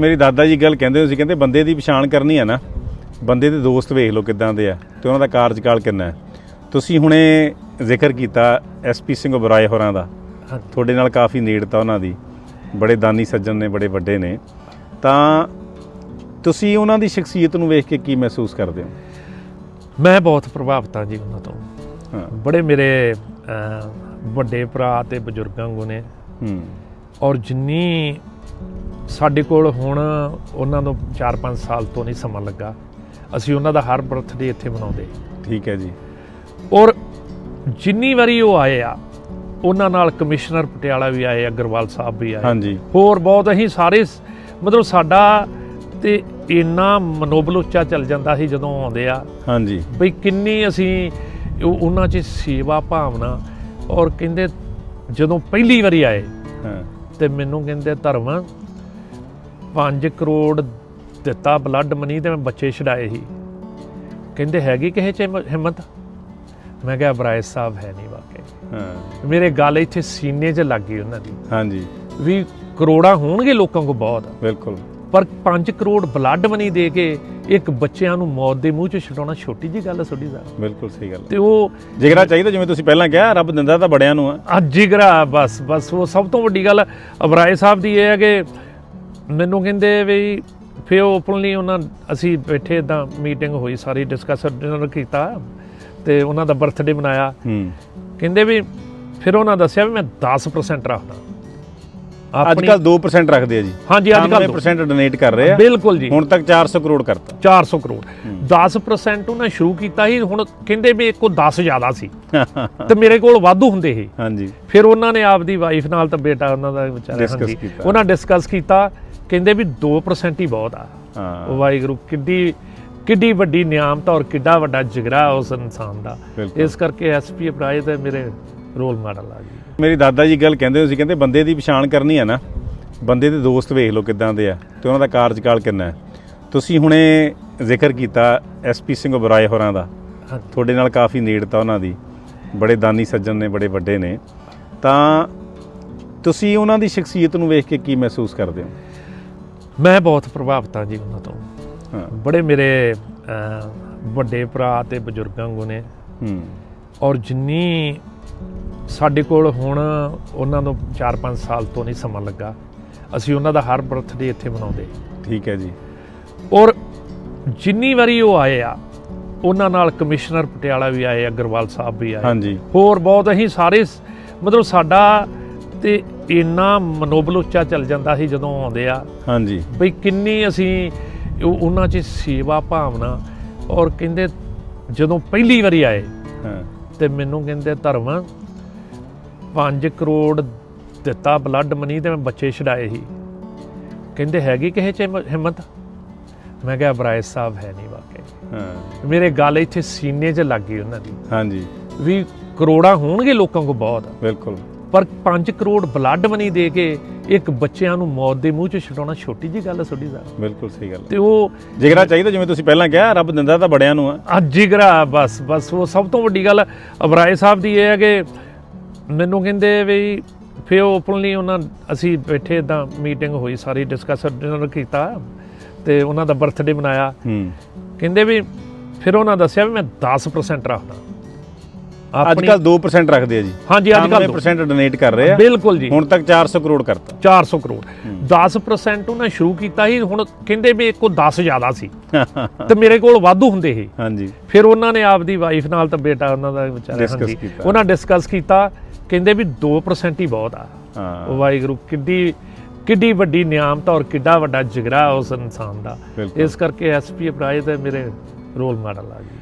ਮੇਰੀ ਦਾਦਾ ਜੀ ਗੱਲ ਕਹਿੰਦੇ ਹੁੰਦੇ ਸੀ ਕਹਿੰਦੇ ਬੰਦੇ ਦੀ ਪਛਾਣ ਕਰਨੀ ਹੈ ਨਾ। ਬੰਦੇ ਦੇ ਦੋਸਤ ਵੇਖ ਲਓ ਕਿਦਾਂ ਦੇ ਆ ਤੇ ਉਹਨਾਂ ਦਾ ਕਾਰਜਕਾਲ ਕਿੰਨਾ ਹੈ। ਤੁਸੀਂ ਹੁਣੇ ਜ਼ਿਕਰ ਕੀਤਾ ਐਸਪੀ ਸਿੰਘ ਉਬਰਾਏ ਹੋਰਾਂ ਦਾ। ਤੁਹਾਡੇ ਨਾਲ ਕਾਫੀ ਨੇੜਤਾ ਉਹਨਾਂ ਦੀ। ਬੜੇ ਦਾਨੀ ਸੱਜਣ ਨੇ ਬੜੇ ਵੱਡੇ ਨੇ। ਤਾਂ ਤੁਸੀਂ ਉਹਨਾਂ ਦੀ ਸ਼ਖਸੀਅਤ ਨੂੰ ਵੇਖ ਕੇ ਕੀ ਮਹਿਸੂਸ ਕਰਦੇ ਹੋ? ਮੈਂ ਬਹੁਤ ਪ੍ਰਭਾਵਿਤ ਹਾਂ ਜੀ ਉਹਨਾਂ ਤੋਂ। ਹਾਂ। ਬੜੇ ਮੇਰੇ ਵੱਡੇ ਭਰਾ ਤੇ ਬਜ਼ੁਰਗਾਂ ਵਾਂਗੂ ਨੇ। ਹੂੰ। ਔਰ ਜਿੰਨੀ ਸਾਡੇ ਕੋਲ ਹੁਣ ਉਹਨਾਂ ਨੂੰ 4-5 ਸਾਲ ਤੋਂ ਨਹੀਂ ਸਮਾਂ ਲੱਗਾ। ਅਸੀਂ ਉਹਨਾਂ ਦਾ ਹਰ ਬਰਥਡੇ ਇੱਥੇ ਮਨਾਉਂਦੇ। ਠੀਕ ਹੈ ਜੀ। ਔਰ ਜਿੰਨੀ ਵਾਰੀ ਉਹ ਆਏ ਆ ਉਹਨਾਂ ਨਾਲ ਕਮਿਸ਼ਨਰ ਪਟਿਆਲਾ ਵੀ ਆਏ ਅਗਰਵਾਲ ਸਾਹਿਬ ਵੀ ਆਏ। ਹਾਂਜੀ। ਹੋਰ ਬਹੁਤ ਅਸੀਂ ਸਾਰੇ ਮਤਲਬ ਸਾਡਾ ਤੇ ਇੰਨਾ ਮਨੋਬਲ ਉੱਚਾ ਚੱਲ ਜਾਂਦਾ ਸੀ ਜਦੋਂ ਆਉਂਦੇ ਆ। ਹਾਂਜੀ। ਬਈ ਕਿੰਨੀ ਅਸੀਂ ਉਹ- ਉਹਨਾਂ 'ਚ ਸੇਵਾ ਭਾਵਨਾ। ਔਰ ਕਹਿੰਦੇ ਜਦੋਂ ਪਹਿਲੀ ਵਾਰੀ ਆਏ ਹਾਂ। ਤੇ ਮੈਨੂੰ ਕਹਿੰਦੇ ਧਰਮ 5 ਕਰੋੜ ਦਿੱਤਾ ਬਲੱਡ ਮਨੀ ਤੇ ਮੈਂ ਬੱਚੇ ਛਡਾਏ ਸੀ। ਕਹਿੰਦੇ ਹੈਗੀ ਕਿਸੇ 'ਚ ਹਿੰਮ- ਹਿੰਮਤ? ਮੈਂ ਕਿਹਾ ਬਰਾਏ ਸਾਹਿਬ ਹੈ ਨਹੀਂ ਵਾਕਈ। ਹਾਂ। ਮੇਰੇ ਗੱਲ ਇੱਥੇ ਸੀਨੇ 'ਚ ਲੱਗ ਗਈ ਉਹਨਾਂ ਦੀ। ਹਾਂਜੀ। ਵੀ ਕਰੋੜਾਂ ਹੋਣਗੇ ਲੋਕਾਂ ਕੋ ਬਹੁਤ। ਬਿਲਕੁਲ। ਪਰ 5 ਕਰੋੜ ਬਲੱਡ ਮਨੀ ਦੇ ਕੇ ਇੱਕ ਬੱਚਿਆਂ ਨੂੰ ਮੌਤ ਦੇ ਮੂੰਹ 'ਚ ਛਡਾਉਣਾ ਛੋਟੀ ਜੀ ਗੱਲ ਹੈ ਤੁਹਾਡੀ ਸਾਹਿਬ। ਬਿਲਕੁਲ ਸਹੀ ਗੱਲ ਤੇ ਉਹ ਜਿਗਰਾ ਚਾਹੀਦਾ ਜਿਵੇਂ ਤੁਸੀਂ ਪਹਿਲਾਂ ਕਿਹਾ ਰੱਬ ਦਿੰਦਾ ਤਾਂ ਬੜਿਆਂ ਨੂੰ ਆ। ਅੱਜ ਜਿਗਰਾ ਬਸ ਬਸ ਉਹ ਸਭ ਤੋਂ ਵੱਡੀ ਗੱਲ ਅਬਰਾਏ ਸਾਹਿਬ ਦੀ ਇਹ ਹੈ ਕਿ ਮੈਨੂੰ ਕਹਿੰਦੇ ਵੀ ਫਿਰ ਓਪਨਲੀ ਉਹਨਾਂ ਅਸੀਂ ਬੈਠੇ ਇਦਾਂ ਮੀਟਿੰਗ ਹੋਈ ਸਾਰੀ ਡਿਸਕਸ ਡਿਨਰ ਕੀਤਾ ਤੇ ਉਹਨਾਂ ਦਾ ਬਰਥਡੇ ਮਨਾਇਆ। ਹੂੰ। ਕਹਿੰਦੇ ਵੀ ਫਿਰ ਉਹਨਾਂ ਦੱਸਿਆ ਵੀ ਮੈਂ 10% ਰੱਖਦਾ। ਅੱਜ ਕੱਲ 2% ਰੱਖਦੇ ਆ ਜੀ। ਹਾਂਜੀ ਅੱਜ ਕੱਲ 99% ਡੋਨੇਟ ਕਰ ਰਹੇ ਆ। ਬਿਲਕੁਲ ਜੀ। ਹੁਣ ਤੱਕ 400 ਕਰੋੜ ਕਰਤਾ। 400 ਕਰੋੜ। 10% ਉਹਨਾਂ ਸ਼ੁਰੂ ਕੀਤਾ ਸੀ ਹੁਣ ਕਹਿੰਦੇ ਵੀ ਇੱਕੋ 10 ਜ਼ਿਆਦਾ ਸੀ। ਤੇ ਮੇਰੇ ਕੋਲ ਵਾਧੂ ਹੁੰਦੇ ਸੀ। ਹਾਂਜੀ। ਫਿਰ ਉਹਨਾਂ ਨੇ ਆਪਦੀ ਵਾਈਫ ਨਾਲ ਤਾਂ ਬੇਟਾ ਉਹਨਾਂ ਦਾ ਵਿਚਾਰਾ ਹਾਂਜੀ। ਉਹਨਾਂ ਡਿਸਕਸ ਕੀਤਾ। ਕਹਿੰਦੇ ਵੀ 2% ਹੀ ਬਹੁਤ ਆ। ਹਾਂ। ਵਾਹਿਗੁਰੂ ਕਿੱਡੀ ਕਿੱਡੀ ਵੱਡੀ ਨਿਆਮਤ ਔਰ ਕਿੱਡਾ ਵੱਡਾ ਜਿਗਰਾ ਉਸ ਇਨਸਾਨ ਦਾ। ਇਸ ਕਰਕੇ ਐਸਪੀ ਅਪਰਾਜ ਤੇ ਮੇਰੇ ਰੋਲ ਮਾਡਲ ਆ ਜੀ। ਮੇਰੀ ਦਾਦਾ ਜੀ ਗੱਲ ਕਹਿੰਦੇ ਹੁੰਦੇ ਸੀ ਕਹਿੰਦੇ ਬੰਦੇ ਦੀ ਪਛਾਣ ਕਰਨੀ ਹੈ ਨਾ ਬੰਦੇ ਦੇ ਦੋਸਤ ਵੇਖ ਲਓ ਕਿਦਾਂ ਦੇ ਆ ਤੇ ਉਹਨਾਂ ਦਾ ਕਾਰਜਕਾਲ ਕਿੰਨਾ ਹੈ। ਤੁਸੀਂ ਹੁਣੇ ਜ਼ਿਕਰ ਕੀਤਾ ਐਸਪੀ ਸਿੰਘ ਉਬਰਾਏ ਹੋਰਾਂ ਦਾ। ਤੁਹਾਡੇ ਨਾਲ ਕਾਫੀ ਨੇੜਤਾ ਉਹਨਾਂ ਦੀ। ਬੜੇ ਦਾਨੀ ਸੱਜਣ ਨੇ ਬੜੇ ਵੱਡੇ ਨੇ। ਤਾਂ ਤੁਸੀਂ ਉਹਨਾਂ ਦੀ ਸ਼ਖਸੀਅਤ ਨੂੰ ਵੇਖ ਕੇ ਕੀ ਮਹਿਸੂਸ ਕਰਦੇ ਹੋ? ਮੈਂ ਬਹੁਤ ਪ੍ਰਭਾਵਿਤ ਹਾਂ ਜੀ ਉਹਨਾਂ ਤੋਂ। ਹਾਂ। ਬੜੇ ਮੇਰੇ ਵੱਡੇ ਭਰਾ ਤੇ ਬਜ਼ੁਰਗਾਂ ਵਾਂਗੂ ਨੇ। ਹੂੰ। ਔਰ ਜਿੰਨੀ ਸਾਡੇ ਕੋਲ ਹੁਣ ਉਹਨਾਂ ਨੂੰ 4-5 ਸਾਲ ਤੋਂ ਨਹੀਂ ਸਮਾਂ ਲੱਗਾ ਅਸੀਂ ਉਹਨਾਂ ਦਾ ਹਰ ਬਰਥਡੇ ਇੱਥੇ ਮਨਾਉਂਦੇ। ਠੀਕ ਹੈ ਜੀ। ਔਰ ਜਿੰਨੀ ਵਾਰੀ ਉਹ ਆਏ ਆ ਉਹਨਾਂ ਨਾਲ ਕਮਿਸ਼ਨਰ ਪਟਿਆਲਾ ਵੀ ਆਏ ਅਗਰਵਾਲ ਸਾਹਿਬ ਵੀ ਆਏ। ਹਾਂਜੀ। ਹੋਰ ਬਹੁਤ ਅਸੀਂ ਸਾਰੇ ਮਤਲਬ ਸਾਡਾ ਤੇ ਇੰਨਾ ਮਨੋਬਲ ਉੱਚਾ ਚੱਲ ਜਾਂਦਾ ਸੀ ਜਦੋਂ ਆਉਂਦੇ ਆ। ਹਾਂਜੀ। ਬਈ ਕਿੰਨੀ ਅਸੀਂ ਉਹ- ਉਹਨਾਂ 'ਚ ਸੇਵਾ ਭਾਵਨਾ ਔਰ ਕਹਿੰਦੇ ਜਦੋਂ ਪਹਿਲੀ ਵਾਰੀ ਆਏ ਹਾਂ। ਤੇ ਮੈਨੂੰ ਕਹਿੰਦੇ ਧਰਮ 5 ਕਰੋੜ ਦਿੱਤਾ ਬਲੱਡ ਮਨੀ ਤੇ ਮੈਂ ਬੱਚੇ ਛਡਾਏ ਸੀ। ਕਹਿੰਦੇ ਹੈਗੀ ਕਿਸੇ 'ਚ ਹਿੰਮ- ਹਿੰਮਤ? ਮੈਂ ਕਿਹਾ ਬਰਾਏ ਸਾਹਿਬ ਹੈ ਨਹੀਂ ਵਾਕਈ। ਹਾਂ। ਮੇਰੇ ਗੱਲ ਇੱਥੇ ਸੀਨੇ 'ਚ ਲੱਗ ਗਈ ਉਹਨਾਂ ਦੀ। ਹਾਂਜੀ। ਵੀ ਕਰੋੜਾਂ ਹੋਣਗੇ ਲੋਕਾਂ ਕੋ ਬਹੁਤ। ਬਿਲਕੁਲ। ਪਰ 5 ਕਰੋੜ ਬਲੱਡ ਮਨੀ ਦੇ ਕੇ ਇੱਕ ਬੱਚਿਆਂ ਨੂੰ ਮੌਤ ਦੇ ਮੂੰਹ 'ਚ ਛਡਾਉਣਾ ਛੋਟੀ ਜੀ ਗੱਲ ਹੈ ਤੁਹਾਡੀ ਸਾਹਿਬ ਬਿਲਕੁਲ ਸਹੀ ਗੱਲ ਤੇ ਉਹ ਜਿਗਰਾ ਚਾਹੀਦਾ ਜਿਵੇਂ ਤੁਸੀਂ ਪਹਿਲਾਂ ਕਿਹਾ ਰੱਬ ਦਿੰਦਾ ਤਾਂ ਬੜਿਆਂ ਨੂੰ ਆ। ਅੱਜ ਜਿਗਰਾ ਬਸ ਬਸ ਉਹ ਸਭ ਤੋਂ ਵੱਡੀ ਗੱਲ ਅਬਰਾਏ ਸਾਹਿਬ ਦੀ ਇਹ ਹੈ ਕਿ ਮੈਨੂੰ ਕਹਿੰਦੇ ਵੀ ਫਿਰ ਓਪਨਲੀ ਉਹਨਾਂ ਅਸੀਂ ਬੈਠੇ ਇਦਾਂ ਮੀਟਿੰਗ ਹੋਈ ਸਾਰੀ ਡਿਸਕਸ ਡਿਨਰ ਕੀਤਾ ਤੇ ਉਹਨਾਂ ਦਾ ਬਰਥਡੇ ਮਨਾਇਆ। ਹੂੰ। ਕਹਿੰਦੇ ਵੀ ਫਿਰ ਉਹਨਾਂ ਦੱਸਿਆ ਵੀ ਮੈਂ 10% ਰੱਖਦਾ। ਅੱਜ ਕੱਲ 2% ਰੱਖਦੇ ਆ ਜੀ। ਹਾਂਜੀ ਅੱਜ ਕੱਲ 99% ਡੋਨੇਟ ਕਰ ਰਹੇ ਆ। ਬਿਲਕੁਲ ਜੀ। ਹੁਣ ਤੱਕ 400 ਕਰੋੜ ਕਰਤਾ। 400 ਕਰੋੜ। 10% ਉਹਨਾਂ ਸ਼ੁਰੂ ਕੀਤਾ ਸੀ ਹੁਣ ਕਹਿੰਦੇ ਵੀ ਇੱਕੋ 10 ਜ਼ਿਆਦਾ ਸੀ। ਤੇ ਮੇਰੇ ਕੋਲ ਵਾਧੂ ਹੁੰਦੇ ਸੀ। ਹਾਂਜੀ। ਫਿਰ ਉਹਨਾਂ ਨੇ ਆਪਦੀ ਵਾਈਫ ਨਾਲ ਤਾਂ ਬੇਟਾ ਉਹਨਾਂ ਦਾ ਵਿਚਾਰਾ ਹਾਂਜੀ। ਉਹਨਾਂ ਡਿਸਕਸ ਕੀਤਾ ਕਹਿੰਦੇ ਵੀ 2% ਹੀ ਬਹੁਤ ਆ। ਹਾਂ। ਵਾਹਿਗੁਰੂ ਕਿੱਡੀ ਕਿੱਡੀ ਵੱਡੀ ਨਿਆਮਤ ਔਰ ਕਿੱਡਾ ਵੱਡਾ ਜਿਗਰਾ ਉਸ ਇਨਸਾਨ ਦਾ। ਇਸ ਕਰਕੇ ਐਸਪੀ ਅਪਰਾਜ ਤੇ ਮੇਰੇ ਰੋਲ ਮਾਡਲ ਆ ਜੀ।